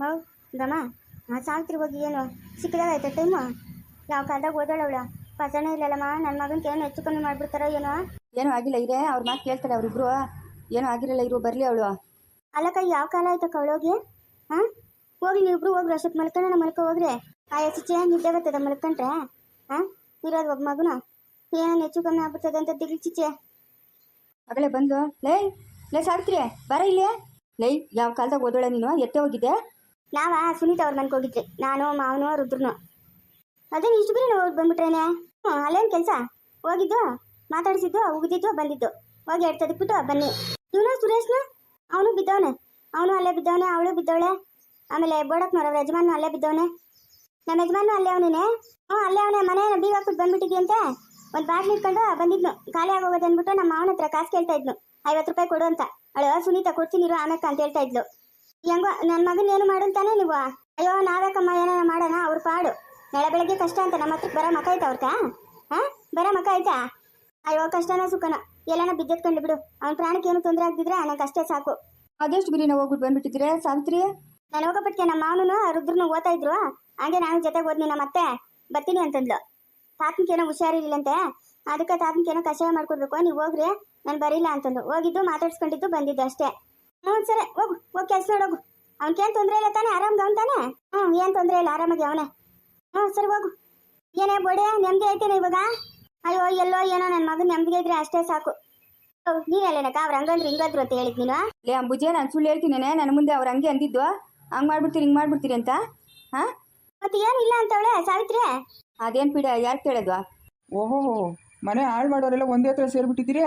How ಗಮ ಸಾವಿತ್ರಿ ಹೋಗಿ ಏನು ಸಿಕ್ಕದಾಗೈತೆ ಟೈಮು ಯಾವ ಕಾಲದಾಗ ಓದಾಳವಳ ಪಸಣ ಇಲ್ಲಲ್ಲಮ್ಮ ನನ್ನ ಮಗನಿಗೆ ಏನು ಹೆಚ್ಚು ಕಮ್ಮಿ ಮಾಡ್ಬಿಡ್ತಾರೋ ಏನೋ? ಏನೂ ಆಗಿಲ್ಲ ಇದೆ ಅವ್ರ ಮಾತು ಕೇಳ್ತಾರೆ ಅವರಿಬ್ರು. ಏನೂ ಆಗಿರಲ್ಲ ಇರು ಬರಲಿ ಅವಳು. ಅಲ್ಲಕ್ಕ ಯಾವ ಕಾಲ ಆಯ್ತಕ್ಕ ಅವಳೋಗಿ ಹಾಂ ಹೋಗಿ? ನೀವಿಬ್ರು ಹೋಗ್ರಿ ಅಷ್ಟೊತ್ತು ಮಲ್ಕೊಂಡ ಮಲ್ಕೊ ಹೋಗ್ರಿ. ಆ ಚೇನ್ ನಿದ್ದೆ ಬರ್ತದ ಮಲ್ಕಂಡ್ರೆ. ಹಾಂ ಇರೋದು ಒಬ್ಬ ಮಗುನ. ಏನು ಹೆಚ್ಚು ಕಮ್ಮಿ ಆಗ್ಬಿಡ್ತದೆ ಅಂತ ದಿಗ್ಲಿ ಚಿಚ್ಚೆ. ಆಗಲೇ ಬಂದು ಲೈ ಲೈ ಸಾವಿತ್ರಿ ಬರ ಇಲ್ಲೇ? ಲೈ ಯಾವ ಕಾಲದಾಗ ಓದೋಳ ನೀನು? ಎತ್ತೆ ಹೋಗಿದ್ದೆ? ನಾವ ಸುನೀತಾ ಅವ್ರ ಮನೆಗೆ ಹೋಗಿದ್ವಿ. ನಾನು, ಮಾವನು, ರುದ್ರನು. ಅದೇನು ಇಷ್ಟು ಬೇರೆ ಹೋಗಿ ಬಂದ್ಬಿಟ್ರೇನೆ? ಹ್ಞೂ ಅಲ್ಲೇನು ಕೆಲಸ? ಹೋಗಿದ್ದು, ಮಾತಾಡಿಸಿದ್ದು, ಉಗಿದಿದ್ದು, ಬಂದಿದ್ದು. ಹೋಗಿ ಎರಡು ಬಿಟ್ಟು ಬನ್ನಿ. ಇವನ ಸುರೇಶ್ನ? ಅವನು ಬಿದ್ದವನೆ. ಅವನು ಅಲ್ಲೇ ಬಿದ್ದವನೆ, ಅವಳು ಬಿದ್ದವಳೆ. ಆಮೇಲೆ ಬೋಡಕ್ನವ್ರ ಯಜಮಾನು ಅಲ್ಲೇ ಬಿದ್ದವನೆ. ನಮ್ಮ ಯಜಮಾನು ಅಲ್ಲೇ ಅವನೇ ಹ್ಞೂ ಅಲ್ಲೇ ಅವನೇ. ಮನೆ ಬೀಗ ಹಾಕ್ಬಿಟ್ಟು ಬಂದ್ಬಿಟ್ಟಿದ್ಯಂತೆ ಒಂದು ಬಾಟ್ಲಿ ಇಟ್ಕೊಂಡು ಬಂದಿದ್ನು. ಖಾಲಿ ಆಗೋಗೋದು ಅಂದ್ಬಿಟ್ಟು ನಮ್ಮ ಮಾವನ ಹತ್ರ ಕಾಸು ಕೇಳ್ತಾ ಇದ್ನು. ಐವತ್ತು ರೂಪಾಯಿ ಕೊಡು ಅಂತ. ಅವಳು ಸುನೀತಾ ಕೊಡ್ತೀನಿ ಆಮೇಲೆ ಅಂತ ಹೇಳ್ತಾ ಇದ್ಲು. ಹೆಂಗೋ ನನ್ನ ಮಗನ ಏನು ಮಾಡಂತಾನೆ ನೀವು? ಅಯ್ಯೋ ನಾವ್ಯಾಕಮ್ಮ ಏನಾರ ಮಾಡೋಣ ಅವ್ರ ಪಾಡು. ನಾಳೆ ಬೆಳಗ್ಗೆ ಕಷ್ಟ ಅಂತ ನಮ್ಮ ಹತ್ರಕ್ಕೆ ಬರೋ ಮಕ ಆಯ್ತಾ ಅವ್ರಕ? ಹಾ? ಬರೋ ಮಕ್ಕ ಆಯ್ತಾ ಅಯ್ಯೋ ಕಷ್ಟನ ಸುಖನ? ಎಲ್ಲನ ಬಿದ್ದೆತ್ಕೊಂಡು ಬಿಡು. ಅವ್ನ ಪ್ರಾಣಕ್ಕೆ ಏನು ತೊಂದರೆ ಆಗ್ತಿದ್ರೆ ನನಗೆ ಅಷ್ಟೇ ಸಾಕು. ಅದೆಷ್ಟು ಬಿರಿ ನಾವು ಹೋಗ್ಬಿಟ್ಟು ಬಂದ್ಬಿಟ್ಟಿದ್ರೆ ಸಾವಿತ್ರಿ? ನಾನು ಹೋಗಪಟ್ಟಿಗೆ ನಮ್ಮ ಮಾವನು ರುದ್ರನು ಓದ್ತಾ ಇದ್ರು. ಹಾಗೆ ನಾನು ಜೊತೆಗೆ ಓದ್ನಿ ನಮ್ಮ ಅತ್ತೆ. ಬರ್ತೀನಿ ಅಂತಂದ್ಲು. ತಾತನಿಗೇನೋ ಹುಷಾರಿರ್ಲಿಲ್ಲಂತೆ ಅದಕ್ಕೆ ತಾತನಿಗೇನೋ ಕಷಾಯ ಮಾಡ್ಕೊಡ್ಬೇಕು. ನೀವು ಹೋಗ್ರಿ. ನಾನು ಬರೀಲ್ಲ ಅಂತಂದು ಹೋಗಿದ್ದು ಮಾತಾಡ್ಸ್ಕೊಂಡಿದ್ದು ಬಂದಿದ್ದು ಅಷ್ಟೇ. ಹ್ಞೂ ಸರಿ ಹೋಗು ಹೋಗಿ ಕೆಲಸ ನೋಡೋಗು ಅವ್ನಿಗೇನು ತೊಂದರೆ ಇಲ್ಲ ತಾನೆ ಆರಾಮ್ಗೆ ಅವ್ನು ತಾನೆ? ಹ್ಞೂ ಏನು ತೊಂದರೆ ಇಲ್ಲ ಆರಾಮಾಗಿ ಅವನೇ. ಹ್ಞೂ ಸರಿ ಹೋಗು. ಏನೇ ಬೋಡೆ ನೆಮ್ಮದಿ ಐತೇನೆ ಇವಾಗ? ಅಯ್ಯೋ ಎಲ್ಲೋ ಏನೋ ನನ್ನ ಮಗನ ನೆಮ್ಮದಿಗೆ ಇದ್ರೆ ಅಷ್ಟೇ ಸಾಕು. ನೀನಲ್ಲೇನಕ್ಕ ಅವ್ರು ಹಂಗಂದ್ರೆ ಹಿಂಗಂದ್ರು ಅಂತ ಹೇಳಿದ್ ನೀನು? ಲೇ ಅಂಬುಜೆ ನಾನು ಸುಳ್ಳು ಹೇಳ್ತೀನೇನೆ ನನ್ನ ಮುಂದೆ ಅವ್ರು ಹಂಗೆ ಅಂದಿದ್ದು. ಹಂಗೆ ಮಾಡ್ಬಿಡ್ತೀರಿ ಹಿಂಗೆ ಮಾಡ್ಬಿಡ್ತೀರಿ ಅಂತ? ಹಾಂ? ಮತ್ತೆ ಏನಿಲ್ಲ ಇಲ್ಲ ಅಂತವಳೆ ಸಾವಿತ್ರಿ? ಅದೇನು ಪೀಡ ಯಾರು ಕೇಳೋದು? ಓಹೋ ಮನೆ ಹಾಳು ಮಾಡೋರೆಲ್ಲ ಒಂದೇ ಹತ್ರ ಸೇರ್ಬಿಟ್ಟಿದ್ದೀರಿ?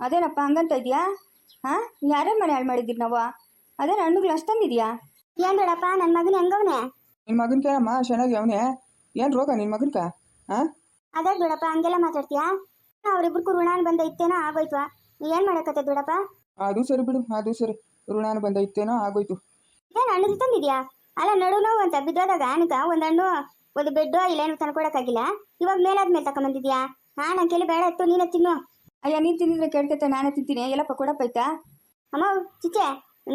ಅದೇನಪ್ಪ ಹಂಗಂತ ಇದೆಯಾ? ಹಾಂ? ಯಾರೇ ಮನೆ ಹಾಳು ಮಾಡಿದ್ರಿ ನಾವು? ಅದೇ ಹಣ್ಣುಗಳು ಅಷ್ಟೊಂದಿದೆಯಾ ಏನ್ ಬೇಡಪ್ಪ ನನ್ನ ಮಗನ ಹೆಂಗವನೆ? ನಿನ್ ಮಗನ ಕೇಳಮ್ಮ ಚೆನ್ನಾಗಿ ಅವನೇ. ಏನು ರೋಗ ನಿನ್ನ ಮಗನ್ಕ? ಹಾಂ? ಅದೇ ಬಿಡಪ್ಪ ಹಂಗೆಲ್ಲ ಮಾತಾಡ್ತೀಯಾ? ಅವ್ರಿಬ್ರು ಋಣಾನ್ ಬಂದ ಇತ್ತೇನೋ ಆಗೋಯ್ತು. ಏನ್ ಮಾಡಕತ್ತೆ ಬಿಡಪ್ಪ? ಅದು ಸರಿ ಬಿಡು ಅದು ಸರಿ. ಋಣಾನು ಬಂದ ಇತ್ತೇನೋ ಆಗೋಯ್ತು. ಏನ್ ಹಣ್ಣು ತಂದಿದ್ಯಾ? ಅಲ್ಲ ನಡು ನೋವು ಅಂತ ಬಿದ್ದೋದಾಗ ಅನಕ ಒಂದ್ ಹಣ್ಣು ಒಂದು ಬೆಡ್ಡು ಇಲ್ಲೇನು ತಂದ್ಕೊಡಕ್ಕಾಗಿಲ್ಲ? ಇವಾಗ ಮೇಲಾದ್ಮೇಲೆ ತಕೊಂಬಂದಿದ್ಯಾ ಹಾ ನನ್ ಕೇಳಿ ಬೇಡ ಇತ್ತು ನೀನೇ ತಿನ್ನು. ಅಯ್ಯ ನೀನು ತಿಂದಿದ್ರೆ ಕೇಳ್ತೈತೆ ನಾನೇ ತಿಂತೀನಿ. ಎಲ್ಲಪ್ಪ ಕೊಡಪ್ಪ ಆಯ್ತಾ? ಅಮ್ಮ ಚಿಚ್ಚೆ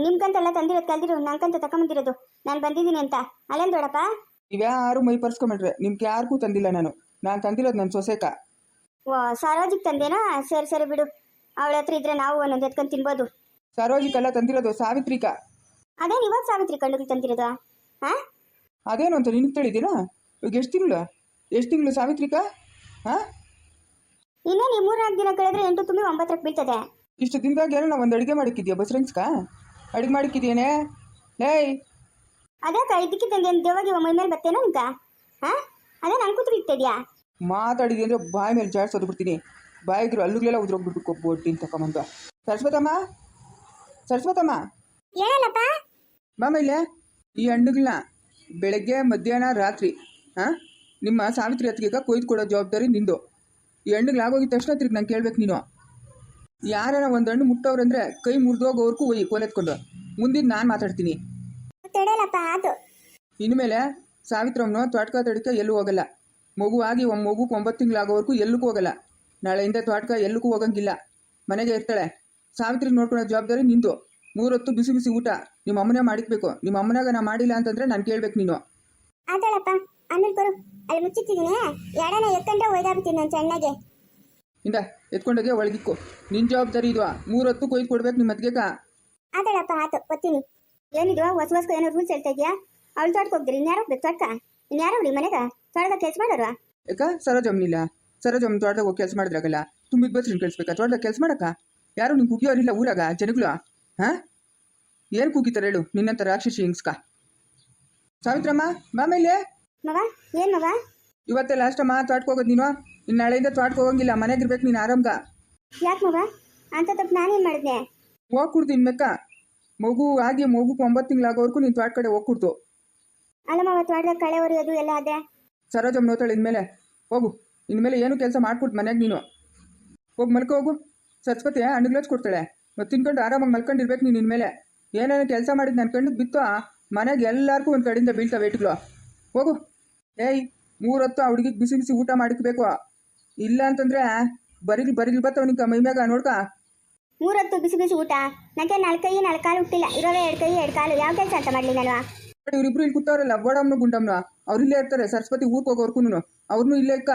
ನಿಮ್ಕಂತೆಲ್ಲ ತಂದಿರೋದು ಕಲ್ದಿರು ಕಂತ ತಕೊಂಬಂದಿರೋದು. ನಾನು ಬಂದಿದ್ದೀನಿ ಅಂತ. ಅಲ್ಲೇನ್ ದೊಡಪ್ಪ ನೀವ್ಯಾರು ಮೈ ಪರ್ಸ್ಕೊಂಬಿಟ್ರೆ ನಿಮ್ಗೆ ಯಾರಿಗೂ ತಂದಿಲ್ಲ ನಾನು. ನಾನು ತಂದಿರೋದು ನನ್ನ ಸೊಸೆಕ. ಓ ಸರೋಜಿಗೆ ತಂದೇನಾ? ಸರಿ ಸರಿ ಬಿಡು. ಅವಳ ಹತ್ರ ಇದ್ರೆ ನಾವು ಒಂದೊಂದು ಎತ್ಕೊಂಡು ತಿನ್ಬೋದು. ಸರೋಜಿಗೆಲ್ಲ ತಂದಿರೋದು ಸಾವಿತ್ರಿಕ. ಅದೇನು ಇವಾಗ ಸಾವಿತ್ರಿ ಕಣ್ಣುಗಳು ತಂದಿರೋದು? ಹಾ ಅದೇನು ಅಂತ ನಿನಗೆ ತಿಳಿದಿರಾ ಈಗ ಎಷ್ಟು ತಿಂಗಳು? ಎಷ್ಟು ತಿಂಗಳು ಸಾವಿತ್ರಿಕ? ಹಾಂ ಇನ್ನೇನು ಈ ಮೂರ್ನಾಲ್ಕು ದಿನ ಕಳೆದ್ರೆ ಎಂಟು ತುಂಬಿ ಒಂಬತ್ತಕ್ಕೆ ಬೀಳ್ತದೆ. ಇಷ್ಟು ದಿನದಾಗ ಏನೋ ಒಂದು ಅಡುಗೆ ಮಾಡಿಕ್ಕಿದ್ಯಾ ಬಸ್ರಂಗ್ಸ್ಕ ಅಡುಗೆ ಮಾಡಿಕ್ಕಿದ್ಯೇನೆ? ಲೇಯ್ ಅದೇ ಇದಕ್ಕಿದ್ದಂಗೆ ಏನು ದೇವಾಗಿ ಮೈ ಮೇಲೆ ಬರ್ತೇನೋ ನಿಂಕ? ಹಾ? ಅದೇ ನನ್ ಕೂತ್ರು ಇಟ್ಟಿದ್ಯಾ ಮಾತಾಡಿದ್ಯ ಅಂದರೆ ಬಾಯಿ ಮೇಲೆ ಜಾಡ್ಸೋದು ಬಿಡ್ತೀನಿ. ಬಾಯಿದ್ರು ಅಲ್ಲುಗಳೆಲ್ಲ ಉದ್ರೋಗ್ಬಿಟ್ಟು ಕೊಟ್ಬಿಟ್ಟು ತಗೊಂಬಂದ ಸರಸ್ವತಮ್ಮ? ಸರಸ್ವತಮ್ಮ? ಏನಲ್ಲಪ್ಪ? ಮಾಮ ಇಲ್ಲೇ? ಈ ಹಣ್ಣುಗಳನ್ನ ಬೆಳಗ್ಗೆ ಮಧ್ಯಾಹ್ನ ರಾತ್ರಿ ಹಾಂ? ನಿಮ್ಮ ಸಾವಿತ್ರಿ ಹತ್ತಿಗೆ ಕೊಯ್ದು ಕೊಡೋ ಜವಾಬ್ದಾರಿ ನಿಂದು. ಈ ಹಣ್ಣುಗಳು ಆಗೋಗಿದ ತಕ್ಷಣ ತಿರ್ಗಿ ನಾನು ಕೇಳ್ಬೇಕು ನೀನು. ಯಾರನ್ನ ಒಂದು ಹಣ್ಣು ಮುಟ್ಟವ್ರಂದ್ರೆ ಕೈ ಮುರಿದೋಗೋವರೆಗೂ ಒಯ್ಯಿ ಕೋಲೆತ್ಕೊಂಡು ಮುಂದಿನ ನಾನು ಮಾತಾಡ್ತೀನಿ. ತಡೆಯಲ್ಲಪ್ಪ ಇನ್ಮೇಲೆ ಸಾವಿತ್ರಮ್ಮನ ತ್ವಾಟ್ಕ ತಡ್ಕ ಎಲ್ಲೂ ಹೋಗಲ್ಲ. ಮಗು ಆಗಿ ಒಂದು ಮಗು ಒಂಬತ್ತು ತಿಂಗಳಾಗೋವರೆಗೂ ಎಲ್ಲಕ್ಕೂ ಹೋಗಲ್ಲ. ನಾಳೆಯಿಂದ ತ್ವಾಟ್ಕ ಎಲ್ಲಕ್ಕೂ ಹೋಗಂಗಿಲ್ಲ. ಮನೆಗೆ ಇರ್ತಾಳೆ. ಸಾವಿತ್ರಿ ನೋಡ್ಕೊಳ್ಳೋ ಜವಾಬ್ದಾರಿ ನಿಂದು. ಮೂರೊತ್ತು ಬಿಸಿ ಬಿಸಿ ಊಟ. ನಿಮ್ಮ ಅಮ್ಮನೇ ಮಾಡಿಕ್ಬೇಕು ನಿಮ್ಮ ಅಮ್ಮನಾಗ ನಾ ಮಾಡಿಲ್ಲ ಅಂತಂದ್ರೆ ನಾನು ಕೇಳ್ಬೇಕು ನೀನು. ಆಮೇಲೆ ಬರು. ಅಲ್ಲಿ ಮುಚ್ಚಿಟ್ಟಿದ್ದೀನಿ ಎಡನ ಎತ್ಕೊಂಡೆ ಒಯ್ದಾಬಿಡ್ತೀನಿ ನಾನು ಚೆನ್ನಾಗೆ ಇಂದ ಎತ್ಕೊಂಡೋಗಿ ಒಳಗಿಕ್ಕು. ನಿನ್ ಜವಾಬ್ದಾರಿ ಇದ್ವಾ? ಮೂರೊತ್ತು ಕೊಯ್ದು ಕೊಡ್ಬೇಕು ನಿಮ್ಮ ಮದ್ಗೆಗ ಆತಡಪ್ಪ ಆತು ಒತ್ತೀನಿ. ಏನಿದು ಹೊಸ ಹೊಸ ಏನೋ ರೂಲ್ಸ್ ಹೇಳ್ತಾ ಇದೆಯಾ? ಅವಳು ತೋಟಕ್ಕೆ ಹೋಗ್ತೀರಿ ಇನ್ಯಾರೋ ಬೇಕು ತೋಟಕ ಇನ್ಯಾರೋ ಬಿಡಿ ಮನೆಗ? ತೋಟದ ಕೆಲಸ ಮಾಡೋರು? ಯಾಕ? ಸರೋಜಮ್ಮನಿಲ್ಲ ಸರೋಜಮ್ಮ ತೋಟದಾಗ ಹೋಗಿ ಕೆಲಸ ಮಾಡಿದ್ರಾಗಲ್ಲ? ತುಂಬಿದ ಬಸ್ ಕಳಿಸ್ಬೇಕಾ? ತೋಟದಾಗ ಕೆಲಸ ಮಾಡಕ್ಕ? ಯಾರು ನಿಂಗೆ ಕುಗಿಯೋರಿಲ್ಲ ಊರಾಗ ಜನಗಳು? ಹಾ? ಏನ್ ಕೂಗಿತಾರೆ ಹೇಳು? ನಿನ್ನಂತ ರಾಕ್ಷಸಿ ಹಿಂಗ್ಸ್ಕ. ಸಾವಿತ್ರಮ್ಮ ಮಾಮೇಲೆ ಮಗ ಏನ್ ಮಗ? ಇವತ್ತೇ ಲಾಸ್ಟ್ ಅಮ್ಮ ಹೋಗೋದು ನೀನು? ಇನ್ನು ನಾಳೆಯಿಂದ ತೋಟಕ್ಕೆ ಹೋಗಂಗಿಲ್ಲ ಮನೆಗಿರ್ಬೇಕು ನೀನು ಆರಾಮ್ಗ. ಯಾಕೆ ಮಗ? ಅಂತ ತಪ್ಪು ನಾನೇನ್ ಮಾಡಿದ್ನೆ? ಹೋಗ್ಕೊಡ್ತು ಇನ್ಮೆಕ್ಕ ಮಗು ಆಗಿ ಮಗುಗೆ ಒಂಬತ್ತು ತಿಂಗಳಾಗೋವರೆಗೂ ನೀನು ತ್ವಾಟ್ ಕಡೆ ಹೋಗ್ಕೊಡ್ತು ಅಲ್ಲ ಮಗ ತೋಟದಾಗ ಕಳೆ ಹೊರಿಯೋದು ಎಲ್ಲ ಅದೇ ಸರೋಜಮ್ಮ ನೋತಾಳೆ ಇನ್ಮೇಲೆ. ಹೋಗು ಇನ್ಮೇಲೆ ಏನು ಕೆಲಸ ಮಾಡ್ಕೊಟ್ಟು ಮನೆಗೆ ನೀನು. ಹೋಗ್ ಮಲ್ಕೊ ಹೋಗು. ಸತ್ಪತಿ ಹಣ್ಣುಗ್ಲಚ್ ಕೊಡ್ತಾಳೆ ಮತ್ತೆ ತಿನ್ಕೊಂಡು ಆರಾಮಾಗಿ ಮಲ್ಕೊಂಡಿರ್ಬೇಕು ನೀನು ಇನ್ಮೇಲೆ. ಏನೇನು ಕೆಲಸ ಮಾಡಿದ್ದು ನನ್ನ ಕಣ್ಣಿಗೆ ಬಿತ್ತು ಮನೆಗೆ ಎಲ್ಲರಿಗೂ ಒಂದು ಕಡೆಯಿಂದ ಬೀಳ್ತಾವೆ ಇಟ್ಗಳು ಹೋಗು. ಏಯ್ ಮೂರೊತ್ತು ಆ ಹುಡುಗಿಗೆ ಬಿಸಿ ಬಿಸಿ ಊಟ ಮಾಡಿಕ್ಬೇಕು. ಇಲ್ಲ ಅಂತಂದ್ರೆ ಬರಿಲಿ ಬರಿಲಿ ಅವನಿಗೆ ಮೈ ಮ್ಯಾಗ ನೋಡ್ಕ. ಮೂರೊತ್ತು ಬಿಸಿ ಬಿಸಿ ಊಟ. ನನಗೆ ನಾಲ್ಕೈ ಕೈ ನಾಲ್ಕು ಕಾಲು ಹುಟ್ಟಿಲ್ಲ. ಇರೋವೇ ಎರಡು ಕೈ ಎರಡು ಕಾಲು. ಯಾವ ಕೆಲಸ ಅಂತ ಮಾಡಲಿ ನಾನು? ಇವರಿಬ್ರು ಇಲ್ಲಿ ಕೂತವ್ರಲ್ಲ ಗೋಡಮ್ನ ಗುಂಡಮ್ನ. ಅವ್ರು ಇಲ್ಲೇ ಇರ್ತಾರೆ ಸರಸ್ವತಿ ಊರ್ಗೆ ಹೋಗೋರ್ಕುನು ಅವ್ರನ್ನೂ ಇಲ್ಲೇ ಇಕ್ಕ.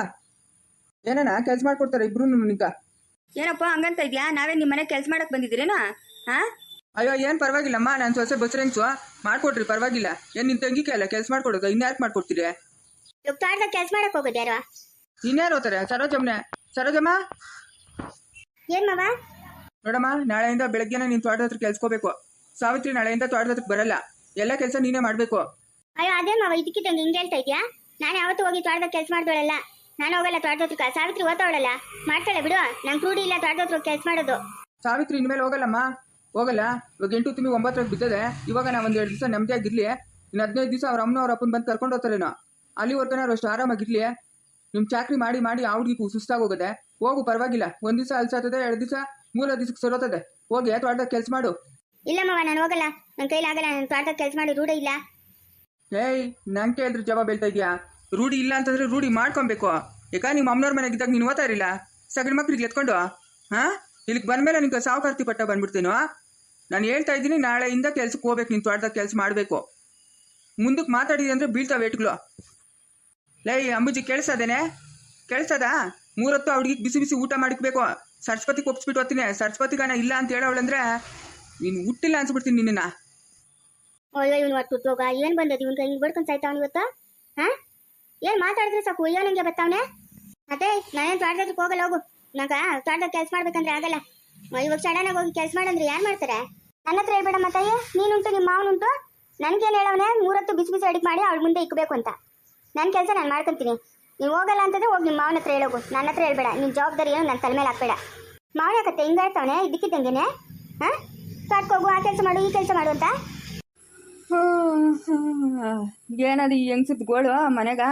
ಏನಣ್ಣ ಕೆಲಸ ಮಾಡ್ಕೊಡ್ತಾರೆ ಇಬ್ರು ನಿಕ್ಕ ಏನಪ್ಪ ಹಂಗಂತ ಇದ್ಯಾ? ನಾವೇ ನಿಮ್ಮ ಮನೆ ಕೆಲಸ ಮಾಡಕ್ ಬಂದಿದ್ದೀರೇನೋ? ಹಾ ಅಯ್ಯೋ ಏನ್ ಪರವಾಗಿಲ್ಲಮ್ಮ. ನಾನು ಸೊಸೆ ಬಸ್ರೆಂಗ್ಸು ಮಾಡ್ಕೊಡ್ರಿ ಪರವಾಗಿಲ್ಲ. ಏನ್ ನಿನ್ ತಂಗಿಗೆ ಅಲ್ಲ ಕೆಲಸ ಮಾಡ್ಕೊಡೋದು ಇನ್ಯಾಕೆ ಮಾಡ್ಕೊಡ್ತೀರಿ? ಇವಾಗ ತೋಟದಾಗ ಕೆಲಸ ಮಾಡಕ್ ಹೋಗೋದು ಯಾರು? ಇನ್ಯಾರು ಹೋಗ್ತಾರೆ? ಸರೋಜಮ್ಮನೆ. ಸರೋಜಮ್ಮ? ಏನ್ ಮಾವ? ನೋಡಮ್ಮ ನಾಳೆಯಿಂದ ಬೆಳಗ್ಗೆನೇ ನೀನು ತೋಟದ ಹತ್ರ ಕೆಲ್ಸ್ಕೋಬೇಕು. ಸಾವಿತ್ರಿ ನಾಳೆಯಿಂದ ತೋಟದ ಹತ್ರಕ್ಕೆ ಬರಲ್ಲ. ಎಲ್ಲ ಕೆಲಸ ನೀನೇ ಮಾಡಬೇಕು. ಅಯ್ಯೋ ಅದೇ ಮಾವ ಇದಕ್ಕಿದ್ದಂಗೆ ಹಿಂಗೆ ಹೇಳ್ತಾ ಇದ್ಯಾ? ನಾನು ಯಾವತ್ತೂ ಹೋಗಿ ತೋಟದ ಕೆಲಸ ಮಾಡ್ದೋಳಲ್ಲ ನಾನು ಹೋಗಲ್ಲ ತೋಟದ ಹತ್ರಕ್ಕೆ ಸಾವಿತ್ರಿ ಓದ್ತಾವಳಲ್ಲ. ಮಾಡ್ತಾಳೆ ಬಿಡು. ನಂಗೆ ರೂಢಿ ಇಲ್ಲ ತೋಟದ ಹತ್ರ ಕೆಲಸ ಮಾಡೋದು. ಸಾವಿತ್ರಿ ಇನ್ಮೇಲೆ ಹೋಗಲ್ಲಮ್ಮ? ಹೋಗಲ್ಲ. ಇವಾಗ ಎಂಟು ತಿಂಗಳು ಒಂಬತ್ತರಾಗ ಬಿದ್ದದೆ. ಇವಾಗ ನಾವು ಒಂದು ಎರಡು ದಿವಸ ನೆಮ್ಮದಿಯಾಗಿರ್ಲಿ ಇನ್ನು ಹದಿನೈದು ದಿವಸ ಅವ್ರ ಅಮ್ಮನ ಅವ್ರ ಅಪ್ಪನ ಬಂದು ಕರ್ಕೊಂಡು ಹೋಗ್ತಾರೇನೋ ಅಲ್ಲಿವರೆಗೂ ಅವ್ರು ಅಷ್ಟು ಆರಾಮಾಗಿರ್ಲಿ ನಿಮ್ಮ ಚಾಕ್ರಿ ಮಾಡಿ ಮಾಡಿ ಆ ಹುಡುಗಿ ಸುಸ್ತಾಗೋಗದೆ? ಹೋಗು ಪರವಾಗಿಲ್ಲ. ಒಂದ್ ದಿವಸ ಅಲ್ಸಾತದೆ ಎರಡು ದಿವಸ ಮೂರ ದಿವಸಕ್ಕೆ ಸರೋತದೆ. ಹೋಗಿ ತೋಟದಾಗ ಕೆಲಸ ಮಾಡು. ಇಲ್ಲ ಮಾವ ನಾನು ಹೋಗಲ್ಲ. ನನ್ನ ಕೈಲಿ ಆಗಲ್ಲ. ನಾನು ತೋಟದಾಗ ಕೆಲಸ ಮಾಡಿ ರೂಢ ಇಲ್ಲ. ಏಯ್ ನಂಗೆ ಕೇಳಿದ್ರೆ ಜವಾಬ್ ಹೇಳ್ತಾ ಇದೆಯಾ? ರೂಢಿ ಇಲ್ಲ ಅಂತಂದ್ರೆ ರೂಢಿ ಮಾಡ್ಕೊಬೇಕು. ಯಾಕ ನಿಮ್ಮ ಅಮ್ಮನವ್ರ ಮನೆಗಿದ್ದಾಗ ನೀನು ಓದ್ತಾ ಇರಲಿಲ್ಲ? ಸಗಣಿ ಮಕ್ಳಿಗೆ ಎತ್ಕೊಂಡು? ಹಾಂ? ಇಲ್ಲಿಗೆ ಬಂದ್ಮೇಲೆ ನಿನ್ಗೆ ಸಾವುಕಾರ್ತಿ ಪಟ್ಟ ಬಂದ್ಬಿಡ್ತೀನೋ? ನಾನು ಹೇಳ್ತಾ ಇದ್ದೀನಿ ನಾಳೆಯಿಂದ ಕೆಲ್ಸಕ್ಕೆ ಹೋಗ್ಬೇಕು. ನೀನು ತೋಟದಾಗ ಕೆಲಸ ಮಾಡಬೇಕು. ಮುಂದಕ್ಕೆ ಮಾತಾಡಿದೆ ಅಂದರೆ ಬೀಳ್ತಾವೆ ಏಟ್ಗಳು ಲೈ ಅಂಬುಜಿ ಕೇಳಿಸದೇನೆ? ಕೇಳಿಸದ? ಮೂರೊತ್ತು ಅವಳಿಗೆ ಬಿಸಿ ಬಿಸಿ ಊಟ ಮಾಡಿಕ್ಬೇಕು. ಸರಸ್ವತಿಗೆ ಒಪ್ಸ್ಬಿಟ್ಟು ಹೋಗ್ತೀನಿ. ಗಣ ಇಲ್ಲ ಅಂತ ಹೇಳವಳಂದ್ರೆ ನೀನು ಹುಟ್ಟಿಲ್ಲ ಅನ್ಸ್ಬಿಡ್ತೀನಿ ನಿನ್ನ ಅಯ್ಯೋ, ಇವನು ಒಟ್ಟು ಹೋಗ ಏನು ಬಂದದ ಇವನ್ ಹಿಂಗೆ ಬಡ್ಕೊಂಡು ಸಾಯ್ತಾವನು ಇವತ್ತು? ಹಾ? ಏನು ಮಾತಾಡಿದ್ರೆ ಸಾಕು? ಅಯ್ಯೋ, ನಂಗೆ ಬರ್ತಾವನೆ ಅದೇ, ನಾನೇನು ತೋಟದ ಹತ್ರಕ್ಕೆ ಹೋಗಲ್ಲ, ಹೋಗು. ನಂಗೆ ತೋಟದಾಗ ಕೆಲಸ ಮಾಡ್ಬೇಕಂದ್ರೆ ಆಗಲ್ಲ. ಇವಾಗ ಸಡನ್ನಾಗಿ ಹೋಗಿ ಕೆಲಸ ಮಾಡಂದ್ರೆ ಯಾರು ಮಾಡ್ತಾರೆ? ನನ್ನ ಹತ್ರ ಹೇಳ್ಬೇಡ ಮತ್ತಯ್ಯ ನೀನುಂಟು ನಿಮ್ಮ ಮಾವನುಂಟು. ನನ್ಗೇನು ಹೇಳವನೆ? ಮೂರತ್ತು ಬಿಸಿ ಬಿಸಿ ಅಡಿಗೆ ಮಾಡಿ ಅವಳ ಮುಂದೆ ಇಕ್ಬೇಕು ಅಂತ. ನನ್ನ ಕೆಲಸ ನಾನು ಮಾಡ್ಕೊಂತೀನಿ. ನೀವು ಹೋಗಲ್ಲ ಅಂತಂದ್ರೆ ಹೋಗಿ ನಿಮ್ಮ ಮಾವನ ಹತ್ರ ಹೇಳೋಗು. ನನ್ನ ಹತ್ರ ಹೇಳ್ಬೇಡ. ನಿನ್ನ ಜವಾಬ್ದಾರಿ ಏನು ನನ್ನ ತಲೆ ಮೇಲೆ ಹಾಕ್ಬೇಡ. ಮಾವನ ಕತೆ ಹಿಂಗೆ ಹೇಳ್ತಾವನೆ ಇದ್ದಕ್ಕಿದ್ದಂಗೆನೆ? ಹಾಂ? ಹೋಗು ಆ ಕೆಲಸ ಮಾಡು ಈ ಕೆಲಸ ಮಾಡು ಅಂತ? ಏನದು ಈ ಹೆಂಗ್ಸದ್ ಗೋಳು ಮನೆಗ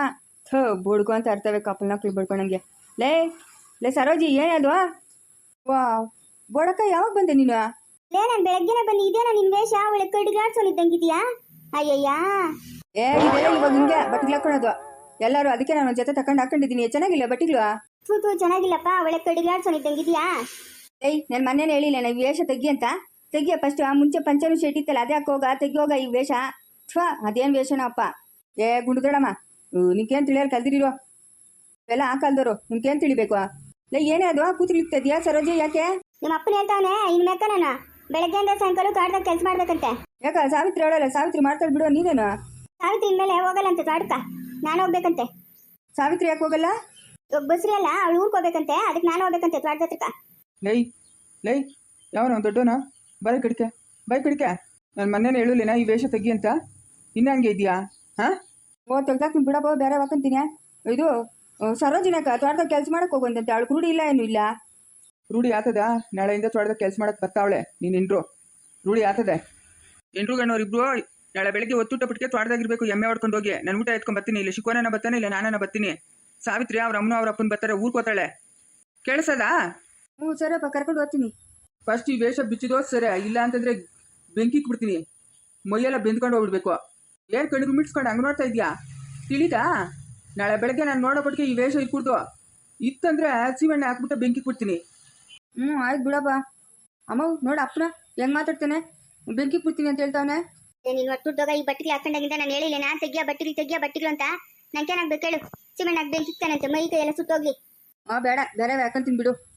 ಥೋ ಬುಡ್ಕೊಂತ ಇರ್ತವೆ ಕಪ್ಪಲ್ ನಕ್ಳು ಬಡ್ಕೊಂಡಂಗೆ ಲೇ ಲೇ ಸರೋಜಿ ಏನದು ವಾ ಬೋಡಕ್ಕ ಯಾವಾಗ ಬಂದೆ ನೀನು? ಲೇ ನಾನು ಬೆಳಗ್ಗೆನೆ ಬಂದು. ಇದೇನಾ ನಿನ್ ವೇಷ? ಅವಳೆ ಕಡಿಗಾಡ್ಸೋನಿದ್ದಂಗಿದ್ಯಾ? ಅಯ್ಯಯ್ಯ. ಏ ಇದೆ ಇವಾಗ ಹಿಂಗೆ ಬಟ್ಟೆಗಳು ಹಾಕೊಳ್ಳೋದು ಎಲ್ಲರೂ ಅದಕ್ಕೆ ನಾನು ಜೊತೆ ತಕೊಂಡು ಹಾಕೊಂಡಿದ್ದೀನಿ. ಚೆನ್ನಾಗಿಲ್ಲ ಬಟ್ಟಿಗಳು? ಥೂ ಥೂ ಚೆನ್ನಾಗಿಲ್ಲಪ್ಪ ಅವಳೆ ಕಡಿಗಾಡ್ಸೋನಿದ್ದಂಗಿದ್ಯಾ? ಏಯ್ ನಾನು ಮೊನ್ನೆನೇ ಹೇಳಿಲ್ಲ ನಾನು ವೇಷ ತೆಗಿ ಅಂತ. ತೆಗಿಯ ಫಸ್ಟ್ ಮುಂಚೆ ಪಂಚನು ಶೆಟ್ ಇತ್ತಲ್ಲ ಅದೇ ಹಾಕೋಗ ತೆಗಿಯೋಗ ಈ ವೇಷ. ಥ್ವಾ ಅದೇನು ವೇಷನಪ್ಪ? ಏ ಗುಂಡುದಡಮ್ಮ ನಿನ್ಕೇನು ತಿಳಿಯಲ್ಲ ಕಲ್ದಿರಿರೋ ಎಲ್ಲ ಹಾಕಲ್ದವರು ನಿನ್ಕೇನು ತಿಳಿಬೇಕು? ಲೈ ಏನೇ ಅದು ಕೂತ್ಲಿಕ್ತದ್ಯಾ ಸರೋಜಿ ಯಾಕೆ? ನಿಮ್ಮ ಅಪ್ಪನ ಹೇಳ್ತಾವನೆ ಇನ್ ಮೇಕ ನಾನು? ಬೆಳಗ್ಗೆಯಿಂದ ಸಾಯಂಕಾಲ ಕಾಡ್ದಾಗ ಕೆಲಸ ಮಾಡ್ಬೇಕಂತೆ. ಯಾಕ ಸಾವಿತ್ರಿ ಹೇಳಲ್ಲ ಸಾವಿತ್ರಿ ಮಾಡ್ತಾಳೆ ಬಿಡು ನೀನೇನು? ಸಾವಿತ್ರಿ ಇನ್ಮೇಲೆ ಹೋಗಲ್ಲಂತೆ ತಾಡ್ಕ ನಾನು ಹೋಗ್ಬೇಕಂತೆ. ಸಾವಿತ್ರಿ ಯಾಕೆ ಹೋಗಲ್ಲ? ಇವಾಗ ಬಸ್ರಿ ಅಲ್ಲ ಅವಳು ಊರ್ಗ್ ಹೋಗ್ಬೇಕಂತೆ. ಅದಕ್ಕೆ ನಾನು ಹೋಗ್ಬೇಕಂತೆ ತೋಟದ ಹತ್ರಕ ಲೈ ಲೈ ಯಾವನ ದೊಡ್ಡೋನ? ಬಾಯ್ ಕಡಿಕೆ ಬೈ ಕಡಿಕೆ. ನಾನು ಮೊನ್ನೆನೇ ಹೇಳಲಿನ ಈ ವೇಷ ತೆಗಿ ಅಂತ. ಇನ್ನ ಹಂಗೆ ಇದೆಯಾ? ಹಾಂ? ಓ ತೆಗ್ದಾಕ್ತೀನಿ ಬಿಡಪ್ಪ ಬೇರೆ ಹಾಕಂತೀನಿ. ಇದು ಸರೋಜಿನಕ ತೋಟದಾಗ ಕೆಲಸ ಮಾಡಕ್ಕೆ ಹೋಗುವಂತೆ ಅವಳು ರೂಢಿ ಇಲ್ಲ ಏನು ಇಲ್ಲ? ರೂಢಿ ಆತದ? ನಾಳೆಯಿಂದ ತೋಟದಾಗ ಕೆಲಸ ಮಾಡಕ್ಕೆ ಬರ್ತಾವಳೆ ನೀನು ಇಂಟ್ರು ರೂಢಿ ಆತದೆ. ಎಂಟ್ರು ಗಣ್ಣವ್ರಿಬ್ರು ನಾಳೆ ಬೆಳಗ್ಗೆ ಒತ್ತೂಟ ಪಟ್ಟಿಗೆ ತ್ವಾಡ್ದಾಗಿರ್ಬೇಕು ಎಮ್ಮೆ ಹೊಡ್ಕೊಂಡು ಹೋಗಿ. ನನ್ನ ಊಟ ಎತ್ಕೊಂಡು ಬರ್ತೀನಿ. ಇಲ್ಲ ಶಿಕೋನನ ಬರ್ತಾನೆ ಇಲ್ಲ ನಾನನ ಬರ್ತೀನಿ. ಸಾವಿತ್ರಿ ಅವ್ರ ಅಮ್ಮನ ಅವ್ರ ಅಪ್ಪನ ಬರ್ತಾರೆ ಊರ್ಕೋತಾಳೆ ಕೇಳಿಸದಾ? ಹ್ಞೂ ಸರಿಯಪ್ಪ ಕರ್ಕೊಂಡು ಹೋಗ್ತೀನಿ. ಫಸ್ಟ್ ಈ ವೇಷ ಬಿಚ್ಚಿದೋ ಸರಿ ಇಲ್ಲ ಅಂತಂದ್ರೆ ಬೆಂಕಿಗೆ ಬಿಡ್ತೀನಿ ಮೈಯೆಲ್ಲ ಬೆಂದ್ಕೊಂಡು ಹೋಗ್ಬಿಡ್ಬೇಕು. ಏನು ಕಣ್ಣಿಗೆ ಮಿಟ್ಸ್ಕೊಂಡು ಹಂಗೆ ನೋಡ್ತಾ ಇದೆಯಾ? ತಿಳಿದಾ? ನಾಳೆ ಬೆಳಗ್ಗೆ ನಾನು ನೋಡೋಪಟ್ಟಿಗೆ ಈ ವೇಷ ಇಟ್ಬಿಡ್ತು ಇತ್ತಂದ್ರೆ ಸೀಮೆಣ್ಣೆ ಹಾಕ್ಬಿಟ್ಟು ಬೆಂಕಿ ಕೊಡ್ತೀನಿ ಹ್ಞೂ ಆಯ್ತು ಬಿಡಪ್ಪ. ಅಮ್ಮ ನೋಡ ಅಪ್ಪನ ಹೆಂಗ್ ಮಾತಾಡ್ತಾನೆ? ಬೆಂಕಿ ಕೊಡ್ತೀನಿ ಅಂತ ಹೇಳ್ತಾವನೆ. ನೀನು ಒಟ್ಟುದ್ದೋಗ ಈ ಬಟ್ಟಿಗೆ ಹಾಕೊಂಡಾಗಿಂದ ನಾನು ಹೇಳಿಲ್ಲ, ನಾನು ತೆಗಿಯ ಬಟ್ಟಿಗೆ ತೆಗಿಯ ಬಟ್ಟಿಗೆ ಅಂತ. ನಂಗೇನಾಗ್ಬೇಕು ಹೇಳು. ಸಿಮೆಂಟ್ ಹಾಕ್ಬೇಕು ಸಿಕ್ತಾನಂತೆ ಮೈ ಕೈ ಎಲ್ಲ ಸುತ್ತೋಗ್ಲಿ. ಆ, ಬೇಡ, ಬೇರೆ ಹಾಕೊಂತೀನಿ ಬಿಡು.